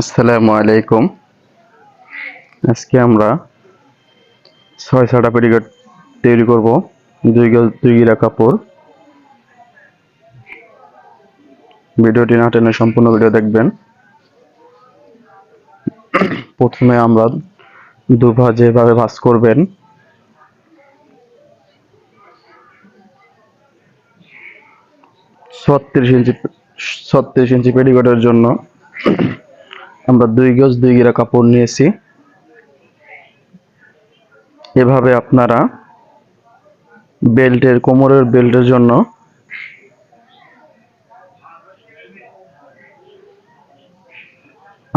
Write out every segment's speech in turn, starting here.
আসসালামু আলাইকুম। আজকে আমরা ছয় ছটা পেটিকোট তৈরি করব, দুই দুই গিরা কাপড়। ভিডিওটি না টেনে সম্পূর্ণ ভিডিও দেখবেন। প্রথমে আমরা দুভা যেভাবে ভাঁজ করবেন, ছত্রিশ ইঞ্চি ছত্রিশ ইঞ্চি পেটিকোটের জন্য আমরা দুই গজ দুই গিরা কাপড় নিয়েছি। এভাবে আপনারা বেল্টের, কোমরের বেল্টের জন্য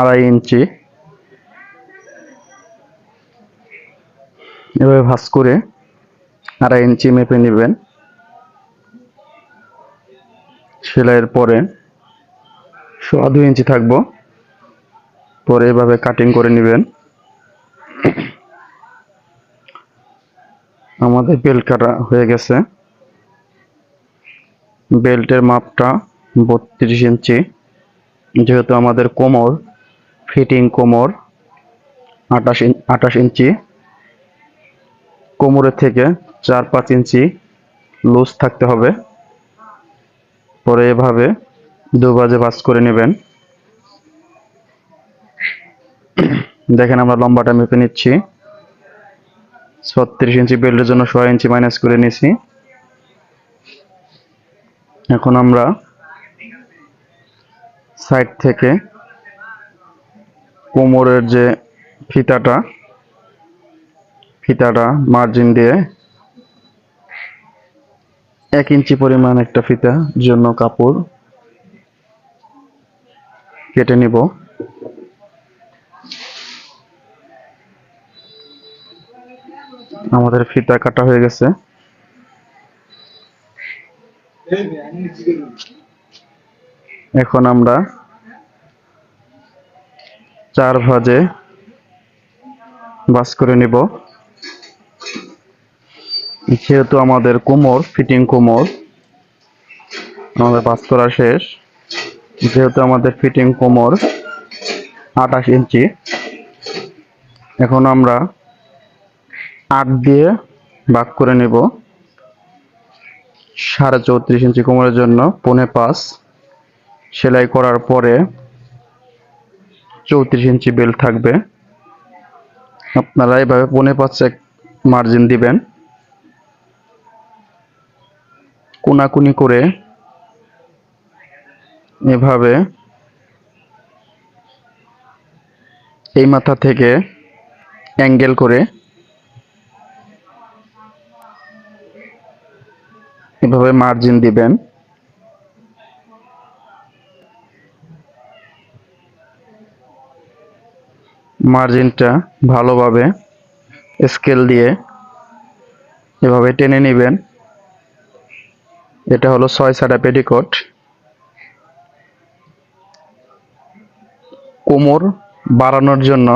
আড়াই ইঞ্চি এভাবে ভাঁজ করে আড়াই ইঞ্চি মেপে নেবেন। সেলাইয়ের পরে সোয়া দুই ইঞ্চি থাকব। পরে এভাবে কাটিং করে নেবেন। আমাদের বেল্ট কাটা হয়ে গেছে। বেল্টের মাপটা বত্রিশ ইঞ্চি। যেহেতু আমাদের কোমর ফিটিং কোমর, আঠাশ আঠাশ ইঞ্চি। কোমরের থেকে চার পাঁচ ইঞ্চি লুজ থাকতে হবে। পরে এভাবে দু বাজে ভাঁজ করে নেবেন। দেখেন আমরা লম্বাটা মেপে নিচ্ছি। ছত্রিশ ইঞ্চি বেল্টের জন্য ছয় ইঞ্চি মাইনাস করে নিছি এখন আমরা সাইড থেকে কোমরের যে ফিতাটা ফিতাটা মার্জিন দিয়ে এক ইঞ্চি পরিমাণ একটা ফিতা জন্য কাপড় কেটে নিব। আমাদের ফিতা কাটা হয়ে গেছে। এখন আমরা চার ভাজে বাস করে নিব। যেহেতু আমাদের কোমর, ফিটিং কোমর, আমাদের বাস করা শেষ। যেহেতু আমাদের ফিটিং কোমর আঠাশ ইঞ্চি, এখন আমরা আট দিয়ে ভাগ করে নেব। সাড়ে চৌত্রিশ ইঞ্চি কোমরের জন্য পৌনে পাঁচ। সেলাই করার পরে চৌত্রিশ ইঞ্চি বেল্ট থাকবে। আপনারা এভাবে পৌনে পাঁচ এক মার্জিন দিবেন। কোনাকুনি করে এভাবে এই মাথা থেকে অ্যাঙ্গেল করে এভাবে মার্জিন দিবেন? মার্জিনটা ভালোভাবে স্কেল দিয়ে এভাবে টেনে নেবেন। এটা হলো ছয় সাটা পেটিকোট কোমর বাড়ানোর জন্য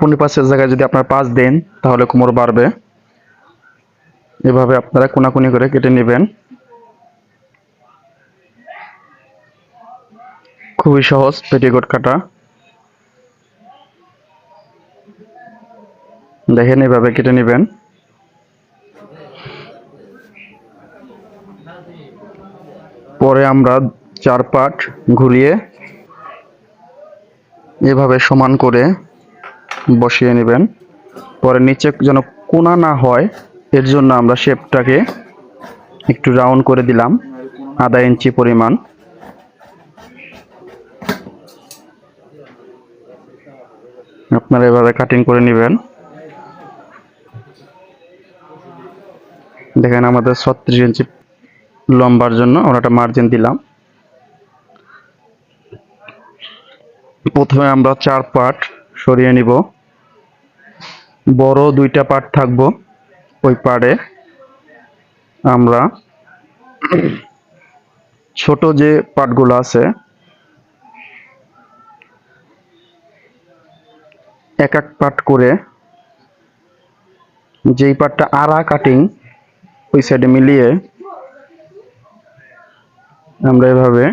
পনেরো পাঁচের জায়গায় যদি আপনার পাঁচ দেন, তাহলে কোমর বাড়বে। এভাবে আপনারা কোনাকুনি করে কেটে নেবেন। খুবই সহজ পেটিকোট কাটা। দেখেন এভাবে কেটে নেবেন। পরে আমরা চার পাট ঘুরিয়ে এভাবে সমান করে বসিয়ে নেবেন। পরে নিচে যেন কোনা না হয় এর জন্য আমরা শেপটাকে একটু রাউন্ড করে দিলাম, আধা ইঞ্চি পরিমাণ। আপনারা এভাবে কাটিং করে নেবেন। দেখেন আমাদের ছত্রিশ ইঞ্চি লম্বার জন্য আমরা একটা মার্জিন দিলাম। প্রথমে আমরা চার পার্ট সরিয়ে নিব। বড় দুইটা পার্ট থাকব। ওই পাড়ে আমরা ছোট যে পার্টগুলো আছে, এক এক পাট করে যেই পার্টটা আড়া কাটিং ওই সাইডে মিলিয়ে আমরা এভাবে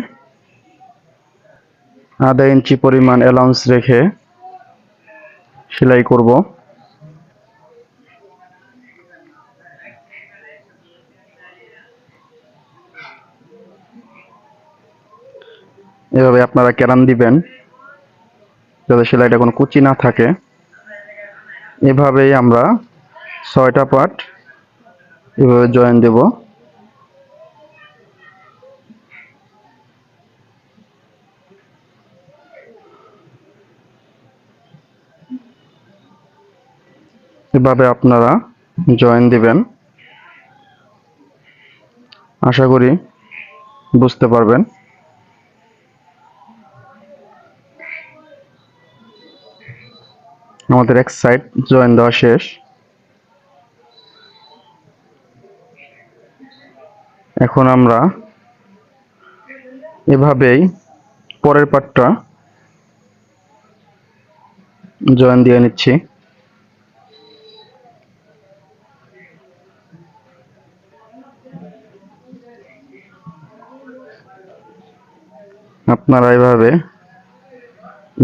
আধা ইঞ্চি পরিমাণ অ্যালাউন্স রেখে সেলাই করব। এভাবে আপনারা কেরান দিবেন, যাতে সেলাইটা কোনো কুচি না থাকে। এভাবেই আমরা ছয়টা পার্ট এভাবে জয়েন দেব। এভাবে আপনারা জয়েন দিবেন। আশা করি বুঝতে পারবেন। আমাদের এক সাইড জয়েন দেওয়া শেষ। এখন আমরা এভাবেই পরের পার্টটা জয়েন দিয়ে নিচ্ছি। আপনারা এভাবে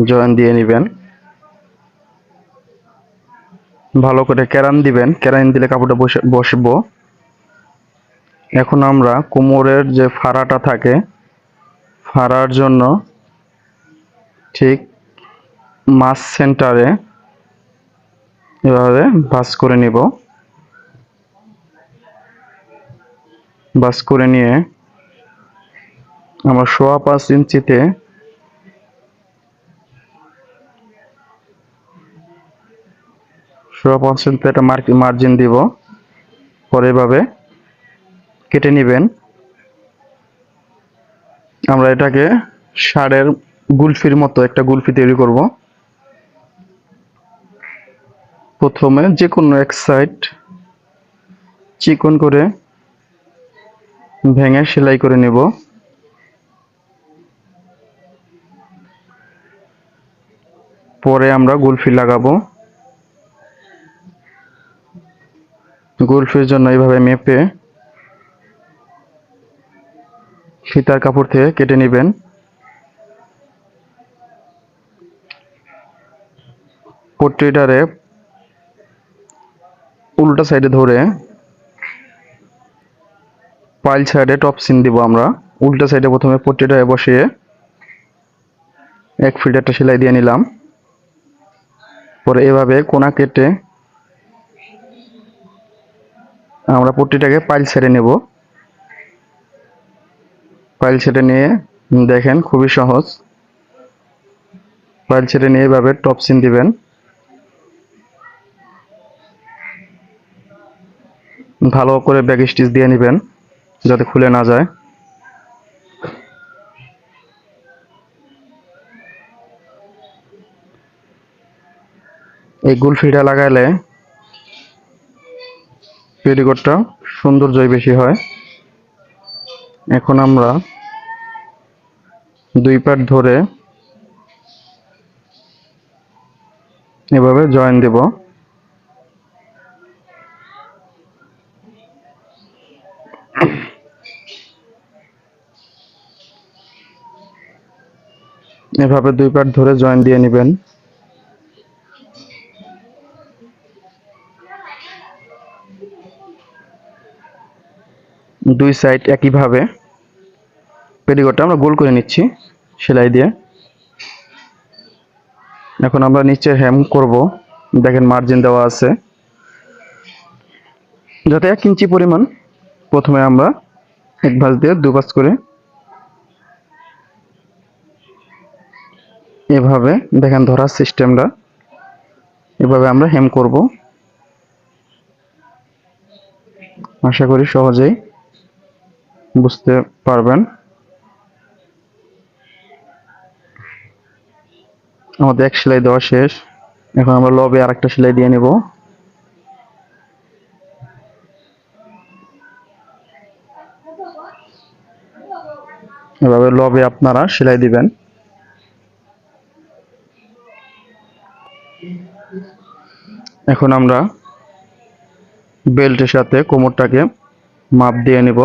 জয়েন দিয়ে নেবেন। ভালো করে কেরান দিবেন। কেরান দিলে কাপড়টা বসে বসবো। এখন আমরা কোমরের যে ফাড়াটা থাকে, ফাড়ার জন্য ঠিক মাছ সেন্টারে এভাবে বাস করে নিব। বাস করে নিয়ে আমরা সোয়া পাঁচ ইঞ্চিতে সোয়া পাঁচ ইঞ্চিতে একটা মার্জিন দিব। পরে এভাবে কেটে নেবেন। আমরা এটাকে সারের গুলফির মতো একটা গুলফি তৈরি করব। প্রথমে যে কোনো এক সাইড চিকন করে ভেঙে সেলাই করে নেব। পরে আমরা গুলফি লাগাবো। গুলফির জন্য এইভাবে মেপে ফিতার কাপড় থেকে কেটে নেবেন। পট্টিটারে উল্টা সাইডে ধরে পাইল সাইডে টপ সিন দিব আমরা। উল্টা সাইডে প্রথমে পট্টিটারে বসিয়ে এক একটা সেলাই দিয়ে নিলাম। পরে এভাবে কোনা কেটে আমরা পট্টিটাকে পাইল ছেড়ে নেব। পাইল ছেড়ে নিয়ে দেখেন খুবই সহজ। পাইল ছেড়ে নিয়ে এভাবে টপ সিন দিবেন। ভালো করে ব্যাগ স্টিচ দিয়ে নেবেন, যাতে খুলে না যায়। এই গুলফিটা লাগাইলে পেটিকোটটা সৌন্দর্যই বেশি হয়। এখন আমরা দুই পাট ধরে এভাবে জয়েন দেব। এভাবে দুই পাট ধরে জয়েন দিয়ে নেবেন। দুই সাইড একইভাবে। পেটিকোটটা আমরা গোল করে নিচ্ছি সেলাই দিয়ে। এখন আমরা নিচে হ্যাম করব। দেখেন মার্জিন দেওয়া আছে। যাতে এক ইঞ্চি পরিমাণ প্রথমে আমরা এক ভাঁজ দিয়ে দু ভাঁজ করে এভাবে দেখেন ধরার সিস্টেমটা এভাবে আমরা হেম করব। আশা করি সহজেই বুঝতে পারবেন। আমাদের এক সেলাই দেওয়া শেষ। এখন আমরা লবে আর একটা সেলাই দিয়ে নেব। এভাবে লবে আপনারা সেলাই দিবেন। এখন আমরা বেল্টের সাথে কোমরটাকে মাপ দিয়ে নেব।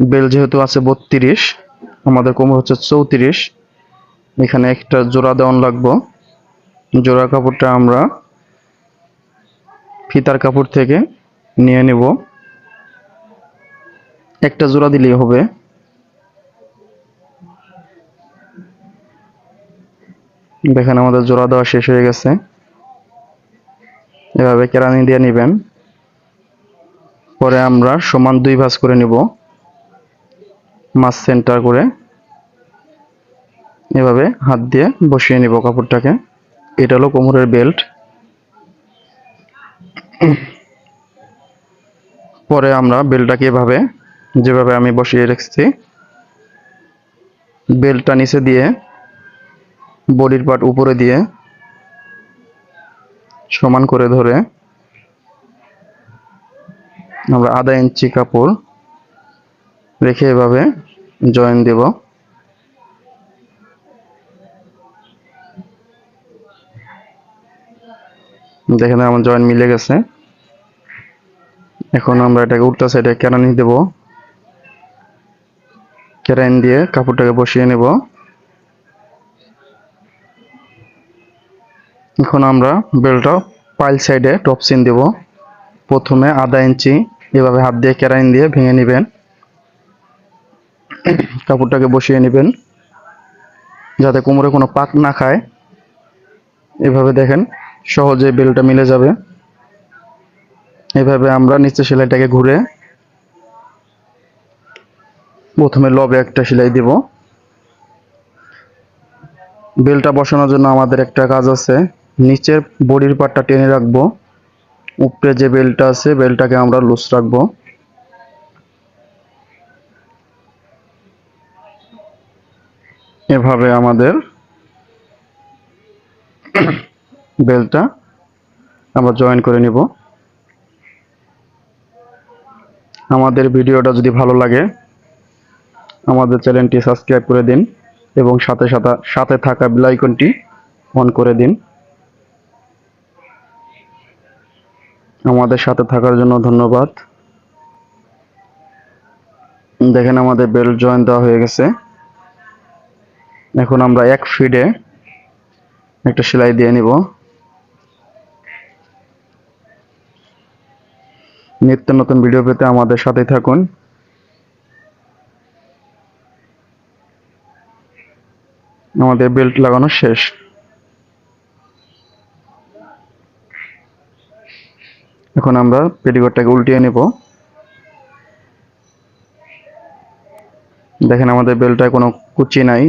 বেল যেহেতু আছে বত্রিশ, আমাদের কোমর হচ্ছে চৌত্রিশ, এখানে একটা জোড়া দেওয়ান লাগবো। জোড়া কাপড়টা আমরা ফিতার কাপড় থেকে নিয়ে নেব। একটা জোড়া দিলেই হবে। দেখেন আমাদের জোড়া দেওয়া শেষ হয়ে গেছে। এভাবে কেরানি দিয়ে নেবেন। পরে আমরা সমান দুই ভাঁজ করে নিব। মাছ সেন্টার করে এভাবে হাত দিয়ে বসিয়ে নিব কাপড়টাকে। এটা হলো কোমরের বেল্ট পরে আমরা বেল্টটাকে এভাবে, যেভাবে আমি বসিয়ে রেখেছি বেল্টটা নিচে দিয়ে বডির পার্ট উপরে দিয়ে সমান করে ধরে আমরা আধা ইঞ্চি কাপড় রেখে এভাবে জয়েন দেব। দেখেন আমার জয়েন মিলে গেছে। এখন আমরা এটাকে উল্টা সাইডে কেরানি দেব। কেরাইন দিয়ে কাপড়টাকে বসিয়ে নেব। এখন আমরা বেল্টটা পাইল সাইডে টপ সিন দেব। প্রথমে আধা ইঞ্চি এভাবে হাত দিয়ে কেরাইন দিয়ে ভেঙে নেবেন। কাপড়টাকে বসিয়ে নেবেন, যাতে কোমরে কোনো পাক না খায়। এভাবে দেখেন, সহজে বেলটা মিলে যাবে। এভাবে আমরা নিচে সেলাইটাকে ঘুরে প্রথমে লবে একটা সেলাই দিব। বেলটা বসানোর জন্য আমাদের একটা কাজ আছে, নিচের বডির পার্টটা টেনে রাখব। উপরে যে বেলটা আছে, বেলটাকে আমরা লুজ রাখব। এভাবে আমাদের বেলটা আমরা জয়েন করে নিব। আমাদের ভিডিওটা যদি ভালো লাগে, আমাদের চ্যানেলটি সাবস্ক্রাইব করে দিন এবং সাথে সাথে সাথে থাকা বেল আইকনটি অন করে দিন। আমাদের সাথে থাকার জন্য ধন্যবাদ। দেখেন আমাদের বেল জয়েন দেওয়া হয়ে গেছে। এখন আমরা এক ফিডে একটা সেলাই দিয়ে নিব। নিত্য নতুন ভিডিও পেতে আমাদের সাথে থাকুন। আমাদের বেল্ট লাগানো শেষ। এখন আমরা পেটিকোটটাকে উল্টিয়ে নেব। দেখেন আমাদের বেল্টটায় কোনো কুচি নাই।